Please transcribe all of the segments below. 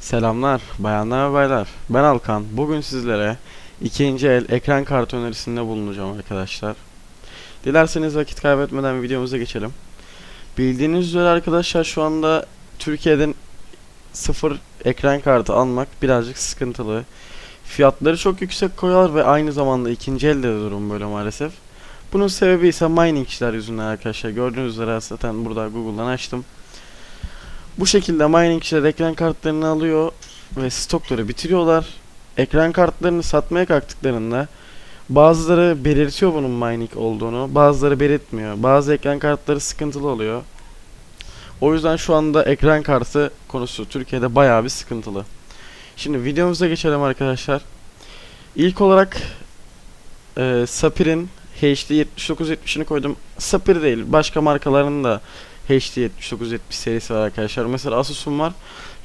Selamlar bayanlar ve baylar. Ben Alkan. Bugün sizlere ikinci el ekran kartı önerisinde bulunacağım arkadaşlar. Dilerseniz vakit kaybetmeden videomuza geçelim. Bildiğiniz üzere arkadaşlar şu anda Türkiye'den sıfır ekran kartı almak birazcık sıkıntılı. Fiyatları çok yüksek koyuyorlar ve aynı zamanda ikinci elde de durum böyle maalesef. Bunun sebebi ise miningçiler yüzünden arkadaşlar. Gördüğünüz üzere zaten burada Google'dan açtım. Bu şekilde miningçiler ekran kartlarını alıyor ve stokları bitiriyorlar. Ekran kartlarını satmaya kalktıklarında bazıları belirtiyor bunun mining olduğunu, bazıları belirtmiyor. Bazı ekran kartları sıkıntılı oluyor. O yüzden şu anda ekran kartı konusu Türkiye'de bayağı bir sıkıntılı. Şimdi videomuza geçelim arkadaşlar. İlk olarak e, Sapir'in HD 7970'ini koydum. Sapir değil, başka markaların da HD 7970 serisi var arkadaşlar. Mesela Asus'um var.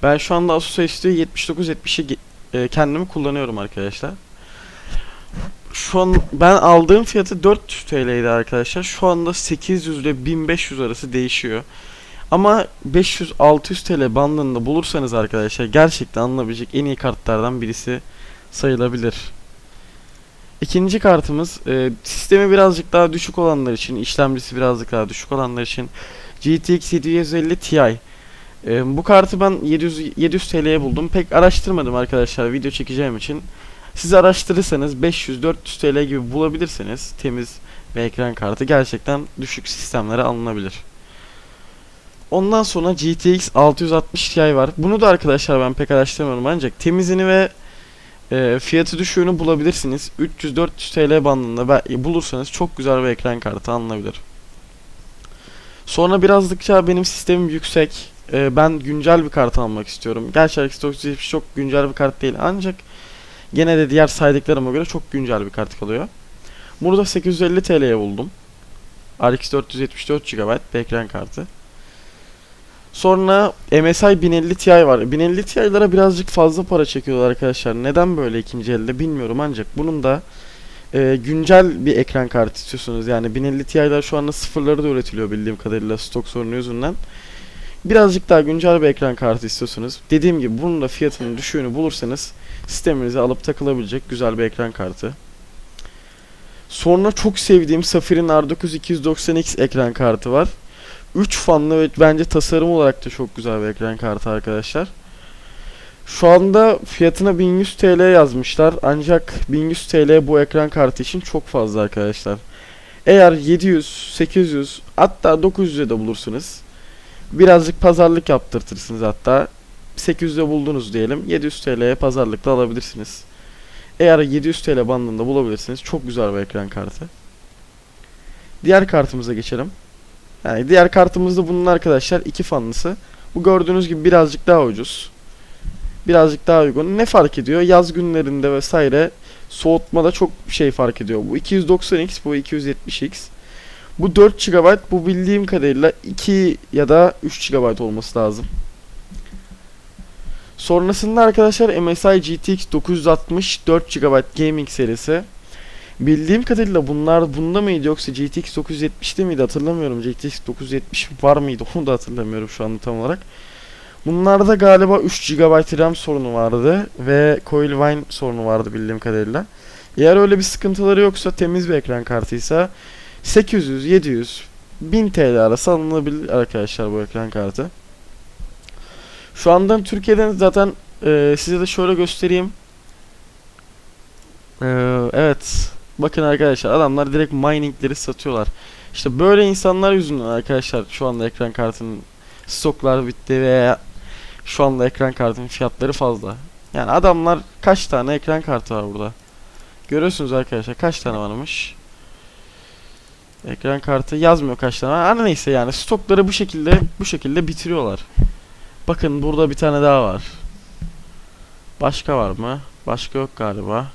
Ben şu anda Asus HD 7970'i e, kendimi kullanıyorum arkadaşlar. Şu an ben aldığım fiyatı 400 TL'ydi arkadaşlar. Şu anda 800 ile 1500 arası değişiyor. Ama 500-600 TL bandında bulursanız arkadaşlar gerçekten alınabilecek en iyi kartlardan birisi sayılabilir. İkinci kartımız e, sistemi birazcık daha düşük olanlar için, işlemcisi birazcık daha düşük olanlar için GTX 750 Ti. E, bu kartı ben 700 700 TL'ye buldum. Pek araştırmadım arkadaşlar video çekeceğim için. Siz araştırırsanız 500-400 TL gibi bulabilirseniz temiz bir ekran kartı gerçekten düşük sistemlere alınabilir. Ondan sonra GTX 660 Ti var. Bunu da arkadaşlar ben pek araştırmıyorum ancak temizini ve e, fiyatı düşüğünü bulabilirsiniz. 300-400 TL bandında bulursanız çok güzel bir ekran kartı alınabilir. Sonra birazcıkça benim sistemim yüksek. E, ben güncel bir kart almak istiyorum. Gerçi 970 çok güncel bir kart değil ancak gene de diğer saydıklarıma göre çok güncel bir kart kalıyor. Burada 850 TL'ye buldum. RX 474 GB bir ekran kartı. Sonra MSI 1050 Ti var. 1050 Ti'lara birazcık fazla para çekiyorlar arkadaşlar. Neden böyle ikinci elde bilmiyorum ancak bunun da e, güncel bir ekran kartı istiyorsunuz. Yani 1050 Ti'ler şu anda sıfırları da üretiliyor bildiğim kadarıyla stok sorunu yüzünden. Birazcık daha güncel bir ekran kartı istiyorsunuz. Dediğim gibi bunun da fiyatının düşüğünü bulursanız sisteminize alıp takılabilecek güzel bir ekran kartı. Sonra çok sevdiğim Safir'in R9 290X ekran kartı var. 3 fanlı ve bence tasarım olarak da çok güzel bir ekran kartı arkadaşlar. Şu anda fiyatına 1100 TL yazmışlar ancak 1100 TL bu ekran kartı için çok fazla arkadaşlar. Eğer 700, 800 hatta 900'e de bulursunuz. Birazcık pazarlık yaptırtırsınız hatta. 800'e buldunuz diyelim. 700 TL'ye pazarlıkla alabilirsiniz. Eğer 700 TL bandında bulabilirsiniz. Çok güzel bir ekran kartı. Diğer kartımıza geçelim. Yani diğer kartımızda bunun arkadaşlar iki fanlısı. Bu gördüğünüz gibi birazcık daha ucuz. Birazcık daha uygun. Ne fark ediyor? Yaz günlerinde vesaire soğutmada çok şey fark ediyor. Bu 290X, bu 270X. Bu 4 GB, bu bildiğim kadarıyla 2 ya da 3 GB olması lazım. Sonrasında arkadaşlar MSI GTX 960 4 GB gaming serisi. Bildiğim kadarıyla bunlar bunda mıydı yoksa GTX 970'te miydi hatırlamıyorum. GTX 970 var mıydı onu da hatırlamıyorum şu anda tam olarak. Bunlarda galiba 3 GB RAM sorunu vardı ve Coil Wine sorunu vardı bildiğim kadarıyla. Eğer öyle bir sıkıntıları yoksa temiz bir ekran kartıysa 800, 700, 1000 TL arası alınabilir arkadaşlar bu ekran kartı. Şu andan Türkiye'den zaten e, size de şöyle göstereyim. E, evet. Bakın arkadaşlar adamlar direkt miningleri satıyorlar. İşte böyle insanlar yüzünden arkadaşlar şu anda ekran kartının stoklar bitti veya şu anda ekran kartının fiyatları fazla. Yani adamlar kaç tane ekran kartı var burada. Görüyorsunuz arkadaşlar kaç tane varmış. Ekran kartı yazmıyor kaç tane. Ama neyse yani stokları bu şekilde bu şekilde bitiriyorlar. Bakın burada bir tane daha var. Başka var mı? Başka yok galiba.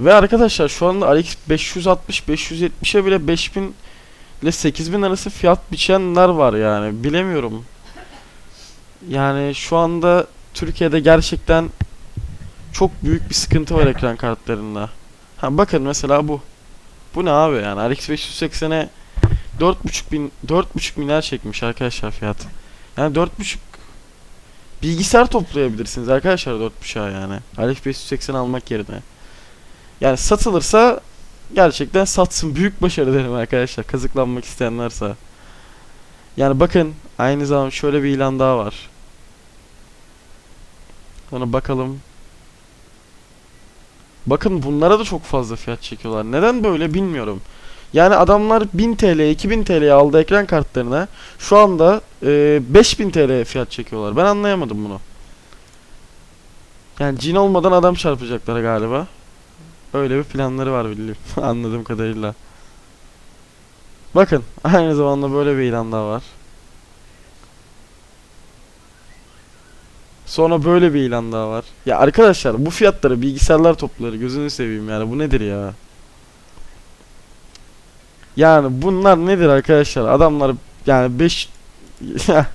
Ve arkadaşlar şu anda RX 560 570'e bile 5000 ile 8000 arası fiyat biçenler var yani bilemiyorum. Yani şu anda Türkiye'de gerçekten çok büyük bir sıkıntı var ekran kartlarında. Ha bakın mesela bu. Bu ne abi yani RX 580'e 4.5 bin 4.5 milyar çekmiş arkadaşlar fiyat. Yani 4.5 bilgisayar toplayabilirsiniz arkadaşlar 4.5'a yani. Alif 580 almak yerine. Yani satılırsa gerçekten satsın. Büyük başarı derim arkadaşlar. Kazıklanmak isteyen varsa. Yani bakın aynı zamanda şöyle bir ilan daha var. Sonra bakalım. Bakın bunlara da çok fazla fiyat çekiyorlar. Neden böyle bilmiyorum. Yani adamlar 1000 TL, 2000 TL'ye aldı ekran kartlarına. Şu anda e, 5000 TL fiyat çekiyorlar. Ben anlayamadım bunu. Yani cin olmadan adam çarpacaklar galiba. Öyle bir planları var bildiğim. Anladığım kadarıyla. Bakın aynı zamanda böyle bir ilan daha var. Sonra böyle bir ilan daha var. Ya arkadaşlar bu fiyatları bilgisayarlar topları gözünü seveyim yani bu nedir ya? Yani bunlar nedir arkadaşlar? Adamlar yani 5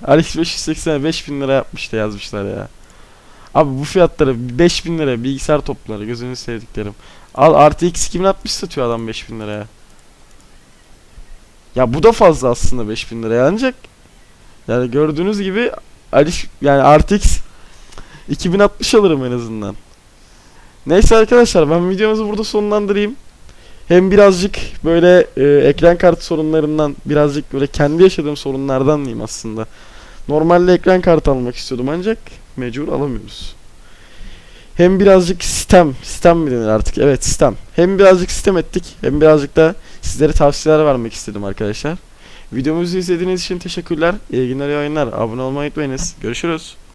Alex 580'e 5000 lira yapmış yazmışlar ya. Abi bu fiyatları 5000 liraya bilgisayar topları gözünü sevdiklerim. Al RTX 2060 satıyor adam 5000 liraya. Ya bu da fazla aslında 5000 liraya ancak yani gördüğünüz gibi Alex yani RTX 2060 alırım en azından. Neyse arkadaşlar ben videomuzu burada sonlandırayım. Hem birazcık böyle e, ekran kartı sorunlarından birazcık böyle kendi yaşadığım sorunlardan diyeyim aslında. Normalde ekran kartı almak istiyordum ancak mecbur alamıyoruz. Hem birazcık sistem, sistem mi denir artık? Evet sistem. Hem birazcık sistem ettik hem birazcık da sizlere tavsiyeler vermek istedim arkadaşlar. Videomuzu izlediğiniz için teşekkürler. İyi günler, iyi oyunlar. Abone olmayı unutmayınız. Görüşürüz.